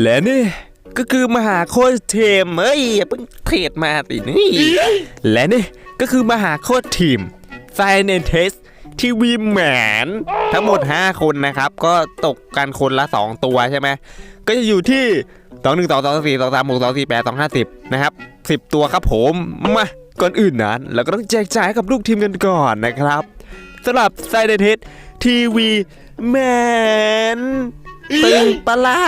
และนี่ก็คือมหาโคตรทีมเอ้ยอย่าเพิ่งเทรดมาตินี่ และนี่ก็คือมหาโคตรทีม s i e n t e s t ทีวีแมนทั้งหมด 5 คนนะครับ ก็ตกกันคนละ 2 ตัวใช่ไหมก็จะอยู่ที่ 2 1 2 2 4 2 3 6 2 4 8 2 5 0นะครับ 10 ตัวครับผมมาก่อนอื่นนั้นเราก็ต้องแจกจ่ายให้กับลูกทีมกันก่อนนะครับสำหรับ s i e n t e s t ทีวีแมนตึงปะลา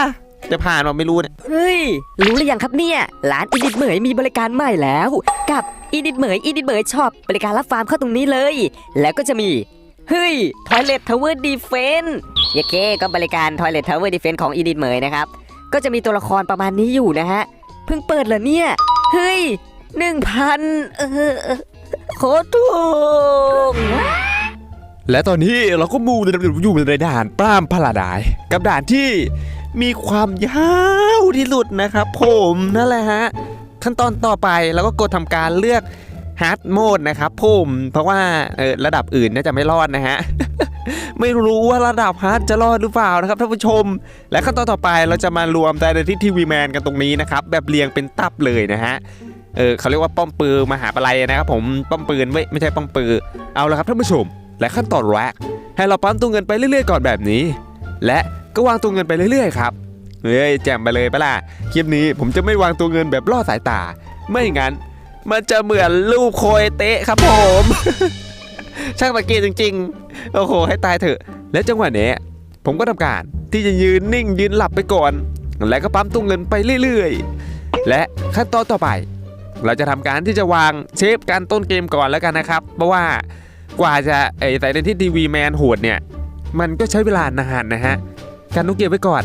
จะผ่านมาไม่รู้เนี่ยเฮ้ย รู้หรือยังครับเนี่ย ร้านอิดิทเหมยมีบริการใหม่แล้ว กับอิดิทเหมยอิดิทเหมยชอปบริการรับฟาร์มเข้าตรงนี้เลย แล้วก็จะมี เฮ้ย Toilet Tower Defense เยเคก็บริการ Toilet Tower Defense ของอิดิทเหมยนะครับ ก็จะมีตัวละครประมาณนี้อยู่นะฮะ เพิ่งเปิดเหรอเนี่ย เฮ้ยหนึ่งพันเออโคตรถูกและตอนนี้เราก็มูในอยู่ในด่านปล้ามพลาดาย กับด่านที่ มีความยาวที่สุดนะครับผมนั่นแหละฮะขั้นตอนต่อไปเราก็กดทำการเลือกฮาร์ดโหมดนะครับผมเพราะว่าเออระดับอื่นน่าจะไม่รอดนะฮะ ไม่รู้ว่าระดับฮาร์ดจะรอดหรือเปล่านะครับท่านผู้ชม และขั้นตอนต่อไปเราจะมารวมแต่ในที่ทีวีแมนกันตรงนี้นะครับ แบบเรียงเป็นตับเลยนะฮะเออเขาเรียกว่าป้อมปืนมหาปลัยนะครับผมป้อมปืนไม่ไม่ใช่ป้อมปืนเอาละครับท่านผู้ชม และขั้นตอนแรกให้เราปั๊มตัวเงินไปเรื่อยๆก่อนแบบนี้ และ ก็วางตัวเงินไปเรื่อยๆครับเฮ้ยแจ่มไปเลยปะล่ะคลิปนี้ผมจะไม่วางตัวเงินแบบล่อสายตา ไม่งั้น มันจะเหมือนลูกโคยเตะครับผม ช่างสังเกตจริง ๆ โอ้โห ให้ตายเถอะ และจังหวะนี้ผมก็ทำการที่จะยืนนิ่งยืนหลับไปก่อน แล้วก็ปั๊มตัวเงินไปเรื่อยๆ และขั้นตอนต่อไป เราจะทำการที่จะวางเชฟการต้นเกมก่อนแล้วกันนะครับ เพราะว่ากว่าจะไอ้ใส่ในที่ทีวีแมนโหดเนี่ย มันก็ใช้เวลานานนะฮะ การต้องเก็บไว้ก่อน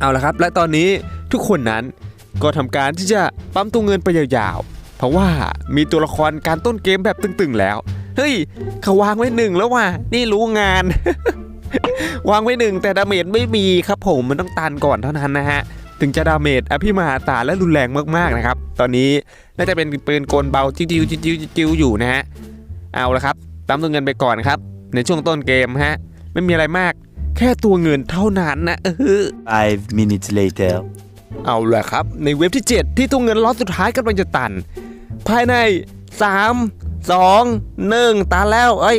เอาละครับ และตอนนี้ทุกคนนั้นก็ทำการที่จะปั๊มตัวเงินไปยาวๆ เพราะว่ามีตัวละครการต้นเกมแบบตึงๆแล้ว เฮ้ยเขาวางไว้หนึ่งแล้วว่ะนี่รู้งาน วางไว้หนึ่งแต่ดาเมจไม่มีครับผมมันต้องตันก่อนเท่านั้นนะฮะถึงจะดาเมจอภิมหาศาลและรุนแรงมากๆนะครับ ตอนนี้น่าจะเป็นปืนกลเบาจิ้วๆจิ้วจิ้วอยู่นะฮะเอาละครับปั๊มตัวเงินไปก่อนครับ ในช่วงต้นเกมฮะไม่มีอะไรมาก แค่ตัวเงินเท่านั้นนะเออ Five minutes later. เอาละครับ ในเว็บที่ 7 ที่ตัวเงินล็อตสุดท้ายกำลังจะตัน ภายใน 3 2 1 ตันแล้ว เอ้ย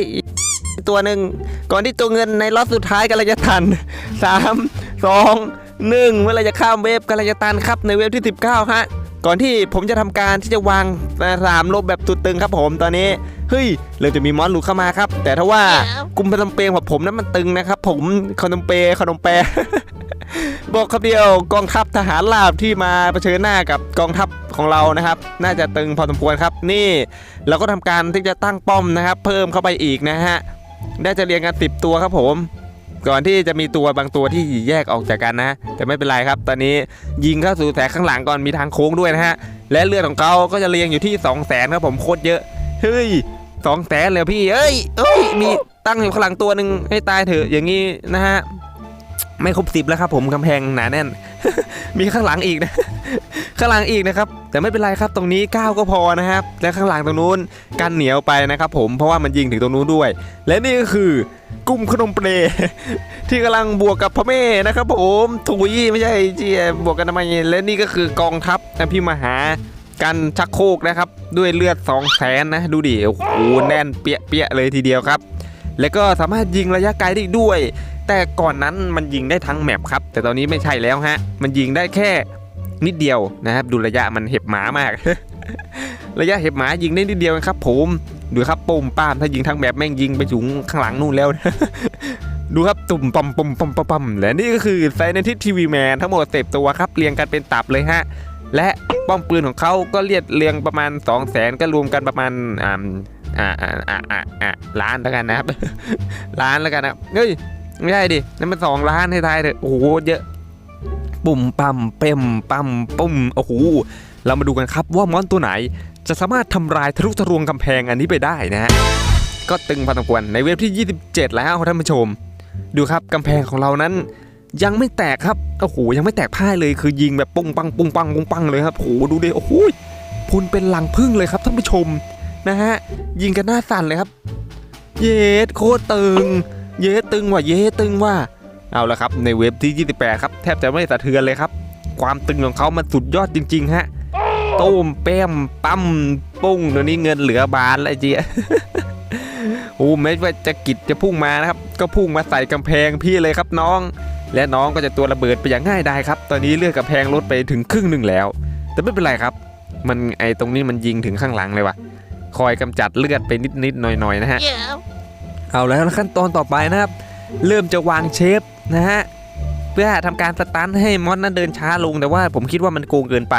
ตัวหนึ่ง ก่อนที่ตัวเงินในล็อตสุดท้ายกำลังจะตัน 3 2 1 เมื่อไรจะข้ามเว็บกำลังจะตันครับในเว็บที่ 19ฮะ ก่อนที่ผมจะทำการที่จะวางสามลบแบบตุดตึงครับผมตอนนี้เฮ้ยเริ่มจะมีมอสหลุดเข้ามาครับ แต่ถ้าว่ากุมพนมเปงของผมนั้นมันตึงนะครับ ผมขนมเปขนมแปบอกคำเดียวกองทัพทหารราบที่มาเผชิญหน้ากับกองทัพของเรานะครับ น่าจะตึงพอสมควรครับ นี่เราก็ทำการที่จะตั้งป้อมนะครับ เพิ่มเข้าไปอีกนะฮะได้จะเรียงกัน10ตัวครับผม ก่อนที่จะมีตัวบางตัวที่แยกออกจากกันนะ แต่ไม่เป็นไรครับ ตอนนี้ยิงเข้าสู่แสงข้างหลังก่อนมีทางโค้งด้วยนะฮะ และเลือดของเขาก็จะเรียงอยู่ที่ 2 0 0แสนครับผมโคตรเยอะ เฮ้ยสองแสนเลยพี่ เอ้ยเอ้ย มีตั้งอยู่ข้างหลังตัวหนึ่งให้ตายเถอะ อย่างนี้นะฮะ ไม่ครบสิบแล้วครับผมกำแพงหนาแน่น มีข้างหลังอีกนะ ข้างหลังอีกนะครับ แต่ไม่เป็นไรครับ ตรงนี้9ก็พอนะครับ และข้างหลังตรงนู้นกันเหนียวไปนะครับผม เพราะว่ามันยิงถึงตรงนู้นด้วย และนี่ก็คือ กลุ่มขนมเปรที่กำลังบวกกับพระเม่นะครับผมถุยไม่ใช่เจียบวกกันทำไมและนี่ก็คือกองทัพนะพี่มหากันชักโครกนะครับ ด้วยเลือด2 0 0แสนนะดูดิโอ้โหแน่นเปี้ยๆเลยทีเดียวครับ แล้วก็สามารถยิงระยะไกลได้ด้วย แต่ก่อนนั้นมันยิงได้ทั้งแมปครับ แต่ตอนนี้ไม่ใช่แล้วฮะ มันยิงได้แค่นิดเดียวนะครับ ดูระยะมันเห็บหมามาก ระยะเห็บหมายิงได้นิดเดียวครับ ผม ดูครับปุ่มป้ามถ้ายิงทั้งแมปแม่งยิงไปถึงข้างหลังนู่นแล้ว ดูครับตุ่มปอมปอมปอมปอมปอมและนี่ก็คือไซเนทิทีวีแมนทั้งหมดเต็ตัวครับเรียงกันเป็นตับเลยฮะ และป้อมปืนของเขาก็เรียดเรียงประมาณ 2 0 0แสนก็รวมกันประมาณอ่าอ่าอ่าอ่าอ่าล้านแล้วกันนะครับล้านแล้วกันนะเฮ้ยไม่ใช่ดินั่นมันสองล้านให้ทายเถอะโอ้โหเยอะปุ่มปั๊มเป่มปั๊มปุ่มโอ้โหเรามาดูกันครับว่ามอนตัวไหน จะสามารถทำลายทะลุทะลวงกำแพงอันนี้ไปได้นะฮะก็ตึงพอสมควรในเว็บที่ 27 แล้วท่านผู้ชม ดูครับกำแพงของเรานั้น ยังไม่แตกครับโอ้โหยังไม่แตกพ่ายเลยคือยิงแบบปุ้งปังปุ้งปังปุ้งปังเลยครับโอ้โหดูดิโอ้โหพุนเป็นหลังพึ่งเลยครับท่านผู้ชมนะฮะยิงกันหน้าสั่นเลยครับ เยสโคตรตึง เย้ตึงว่ะเย้ตึงว่ะเอาละครับในเว็บที่ 28 ครับแทบจะไม่สะเทือนเลยครับ ความตึงของเขามันสุดยอดจริง ๆ ฮะ ต้มแป้มปั๊มปุ้งเดี๋ยวนี้เงินเหลือบานแล้วไอ้เจียโอ้ไม่ว่าจะกิดจะพุ่งมานะครับ ก็พุ่งมาใส่กำแพงพี่เลยครับน้อง และน้องก็จะตัวระเบิดไปอย่างง่ายดายครับ ตอนนี้เลือดกำแพงลดไปถึงครึ่งหนึ่งแล้ว แต่ไม่เป็นไรครับ มันไอตรงนี้มันยิงถึงข้างหลังเลยวะคอยกำจัดเลือดไปนิดๆหน่อยๆนะฮะเอาแล้วขั้นตอนต่อไปนะครับ เริ่มจะวางเชฟนะฮะเพื่อทำการสตันให้มอนนั้นเดินช้าลงแต่ว่าผมคิดว่ามันโกงเกินไป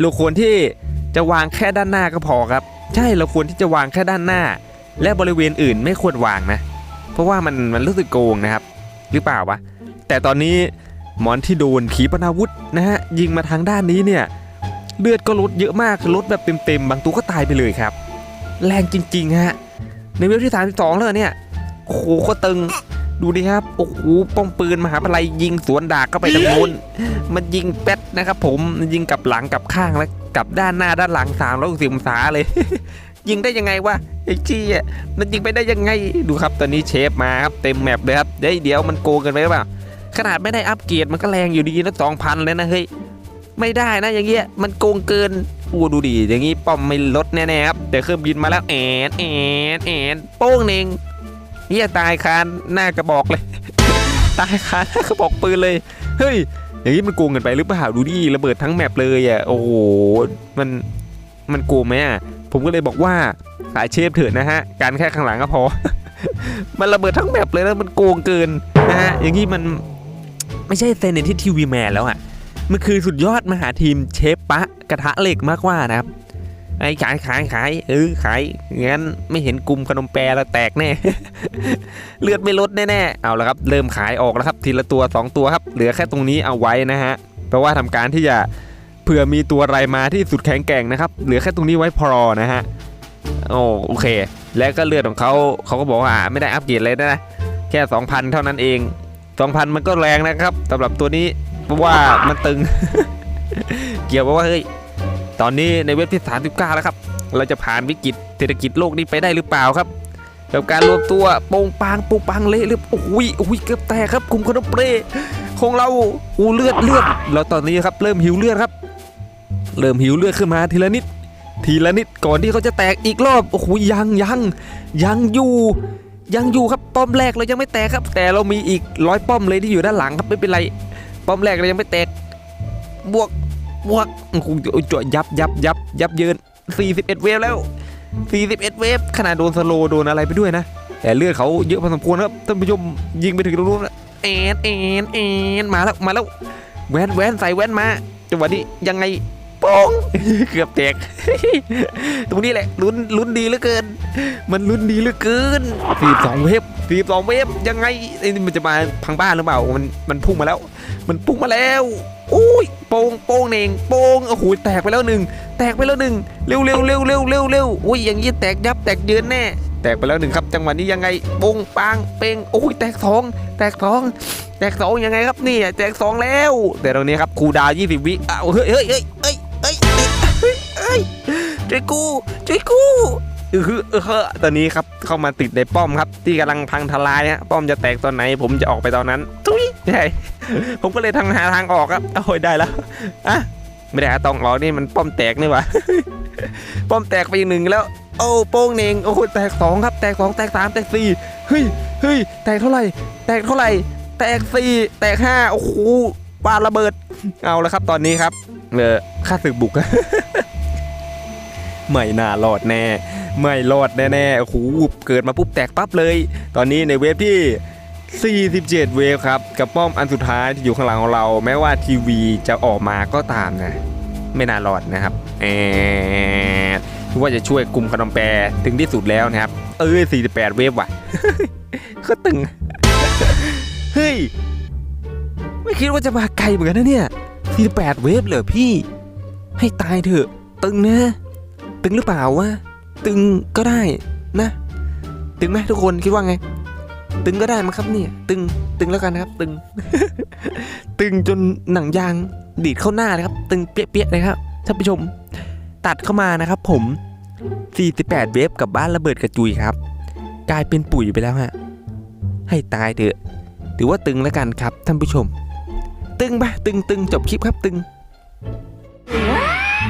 เราควรที่จะวางแค่ด้านหน้าก็พอครับ ใช่เราควรที่จะวางแค่ด้านหน้า และบริเวณอื่นไม่ควรวางนะ เพราะว่ามันมันรู้สึกโกงนะครับ หรือเปล่าวะแต่ตอนนี้มอนที่โดนขีปนาวุธนะฮะยิงมาทางด้านนี้เนี่ยเลือดก็ลดเยอะมากลดแบบเต็มๆบางตัวก็ตายไปเลยครับ แรงจริงๆฮะในเวลที่32แล้วเนี่ยโอ้โหก็ตึง ดูดิครับ โอ้โห ป้องปืนมหาปลัยยิงสวนดากเข้าไปทางโน้น มันยิงแป๊ดนะครับผมมันยิงกลับหลังกลับข้างแล้วกลับด้านหน้าด้านหลังสามร้อยสิบองศาเลย ยิงได้ยังไงวะไอ้ชี้อะมันยิงไปได้ยังไง ดูครับ ตอนนี้เชฟมาครับเต็มแมปเลยครับเดี๋ยวเดี๋ยวมันโกงกันไปหรือเปล่า ขนาดไม่ได้อัปเกรดมันก็แรงอยู่ดีนะสองพันเลยนะเฮ้ย ไม่ได้นะอย่างเงี้ย มันโกงเกินอู้ดูดิอย่างงี้ป้อมไม่ลดแน่ๆครับเดี๋ยวเครื่องบินมาแล้วแอนแอนแอนโป้งเน่ง เฮียตายคานหน้ากระบอกเลย ตายคานหน้ากระบอกปืนเลย เฮ้ย อย่างนี้มันโกงกันไปหรือเปล่าดูดิระเบิดทั้งแมปเลยอะโอ้โหมันมันโกงไหมอะผมก็เลยบอกว่าสายเชฟเถิดนะฮะ การแค่ข้างหลังก็พอ มันระเบิดทั้งแมปเลยแล้วมันโกงเกินนะฮะอย่างนี้มันไม่ใช่เซนที่ทีวีแมนแล้วอะมันคือสุดยอดมหาทีมเชฟปะกระทะเหล็กมากกว่านะครับ ไอ้ขายขายขายเออขายงั้นไม่เห็นกลุ่มขนมแปรแล้วแตกแน่ เลือดไม่ลดแน่ๆเอาละครับเริ่มขายออกแล้วครับทีละตัว 2 ตัวครับ เหลือแค่ตรงนี้เอาไว้นะฮะเพราะว่าทำการที่จะเผื่อมีตัวอะไรมาที่สุดแข็งแกร่งนะครับ เหลือแค่ตรงนี้ไว้พอนะฮะโอ้โอเค แล้วก็เลือดของเขาเขาก็บอกว่าไม่ได้อัปเกรดเลยนะแค่ 2,000 เท่านั้นเอง 2,000 มันก็แรงนะครับสำหรับตัวนี้เพราะว่ามันตึง เกี่ยวกับว่าเฮ้ย ตอนนี้ในเว็บที่ 39 แล้วครับ เราจะผ่านวิกฤตเศรษฐกิจโลกนี้ไปได้หรือเปล่าครับกับการรวมตัวโป่งปางปูปังเละหรือโอ้ยโอ้ยเกือบแตกครับกลุ่มคอนเปรของเราอูเลือดเลือดแล้วตอนนี้ครับเริ่มหิวเลือดครับ เริ่มหิวเลือดขึ้นมาทีละนิด ทีละนิดก่อนที่เขาจะแตกอีกรอบโอ้โหยังยังยังอยู่ ยังอยู่ครับป้อมแรกเรายังไม่แตกครับ แต่เรามีอีกร้อยป้อมเลยที่อยู่ด้านหลังครับไม่เป็นไรป้อมแรกเรายังไม่แตกบวก วกคงจะยับยับยับยับเยิน 41 เวฟแล้ว 41 เวฟขนาดโดนสโลโดนอะไรไปด้วยนะ แต่เลือดเขาเยอะพอสมควรครับท่านผู้ชมยิงไปถึงตรงนู้นแล้วแอนแอนแอนมาแล้วมาแล้วแว่นแว่นใส่แว่นมาจังหวะนี้ยังไง ป้งเกือบแตก ตรงนี้แหละลุ้นลุ้นดีเหลือเกิน มันลุ้นดีเหลือเกิน42เวฟ42เวฟยังไงมันจะมาพังบ้านหรือเปล่ามันมันพุ่งมาแล้ว มันพุ่งมาแล้วอุ้ยโป่งโป่งเน่งโป่งโอ้โหแตกไปแล้วหนึ่งแตกไปแล้วหนึ่งเร็วเร็วเร็วเร็วเร็วเร็วอุ้ยอย่างนี้แตกยับแตกเยือนแน่แตกไปแล้วหนึ่งครับ จังหวะนี้ยังไงโป่งปางเป่งโอ้ยแตกสองแตกสองแตกสองยังไงครับนี่แตกสองแล้ว แต่ตรงนี้ครับครูดาวยี่สิบวิอ้าวเฮ้ยเฮ้ยเฮ้ยเฮ้ยเฮ้ยเฮ้ยเฮ้ย ช่วยกูช่วยกูเออเออเออตอนนี้ครับเข้ามาติดในป้อมครับ ที่กำลังพังทลายฮะป้อมจะแตกตอนไหน ผมจะออกไปตอนนั้นทุยใช่ผมก็เลยทางหาทางออกครับโอ้ยได้แล้วอะไม่ได้หาตองออกนี่มันป้อมแตกนี่หวะป้อมแตกไปอีกหนึ่งแล้ว โอ้โป้งเนงโอ้โหแตกสองครับ แตกสองแตกสามแตกสี่เฮ้ยเฮ้ยแตกเท่าไหร่ แตกเท่าไหร่ แตกสี่แตกห้าโอ้โหปาระเบิด เอาแล้วครับตอนนี้ครับเออค่าศึกบุก ไม่น่ารอดแน่ ไม่รอดแน่ๆโอ้โหเกิดมาปุ๊บแตกปั๊บเลย ตอนนี้ในเว็บที่ 47 เวฟครับ กับป้อมอันสุดท้ายที่อยู่ข้างหลังของเรา แม้ว่าทีวีจะออกมาก็ตามนะ ไม่น่ารอดนะครับแอบคิดว่าจะช่วยกลุ่มขนมแปรถึงที่สุดแล้วนะครับ เออ48 เวฟว่ะก็ตึง เฮ้ย ไม่คิดว่าจะมาไกลเหมือนกันนะเนี่ย48 เวฟเหรอพี่ ให้ตายเถอะ ตึงนะ ตึงหรือเปล่าวะตึงก็ได้นะ ตึงไหมทุกคนคิดว่าไง ตึงก็ได้มั้งครับเนี่ย ตึงตึงแล้วกันนะครับ ตึง ตึงจนหนังยางดีดเข้าหน้าเลยครับ ตึงเปี้ยๆเลยครับท่านผู้ชม ตัดเข้ามานะครับ ผม 48 เวฟกับบ้านระเบิดกระจุยครับ กลายเป็นปุ๋ยไปแล้วฮะให้ตายเถอะถือว่าตึงแล้วกันครับท่านผู้ชม ตึงปะตึงตึงจบคลิปครับตึง